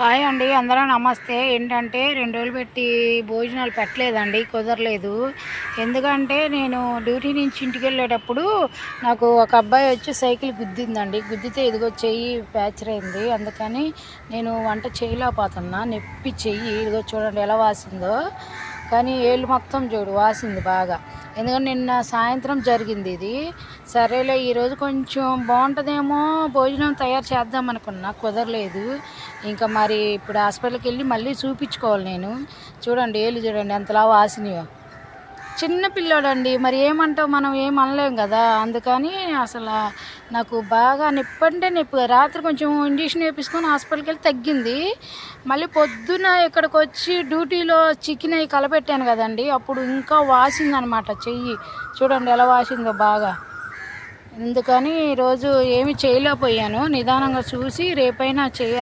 Hi అండి అందరూ నమస్తే. ఏంటంటే రెండు రోజులు పెట్టి భోజనాలు పెట్టలేదండి కుదరలేదు. ఎందుకంటే నేను డ్యూటీ నుంచి ఇంటికి వెళ్ళేటప్పుడు నాకు ఒక అబ్బాయి వచ్చి సైకిల్ గుద్దిందండి. గుద్దితే ఇదిగో చెయ్యి ఫ్రాక్చర్ అయింది. అందుకని నేను వంట చేయలేకపోతున్నా. నొప్పి చెయ్యి. ఇదిగో చూడండి ఎలా వాసిందో. కానీ ఏళ్ళు మొత్తం చూడు వాసింది బాగా. ఎందుకంటే నిన్న సాయంత్రం జరిగింది ఇది. సరేలే ఈరోజు కొంచెం బాగుంటుందేమో భోజనం తయారు చేద్దాం అనుకున్నా కుదరలేదు. ఇంకా మరి ఇప్పుడు హాస్పిటల్కి వెళ్ళి మళ్ళీ చూపించుకోవాలి నేను. చూడండి ఏళ్ళు చూడండి ఎంతలా వాసినయో చిన్న పిల్లోడండి మరి ఏమంటావు మనం ఏం అనలేం కదా అందుకని అసలు నాకు బాగా నొప్పి అంటే నొప్పి రాత్రి కొంచెం ఇంజక్షన్ వేపించుకొని హాస్పిటల్కి వెళ్ళి తగ్గింది. మళ్ళీ పొద్దున ఇక్కడికి వచ్చి డ్యూటీలో చికెన్ అవి కలపెట్టాను కదండి అప్పుడు ఇంకా వాసిందనమాట చెయ్యి. చూడండి ఎలా వాసిందో బాగా. అందుకని ఈరోజు ఏమి చేయలేకపోయాను. నిదానంగా చూసి రేపైనా చేయ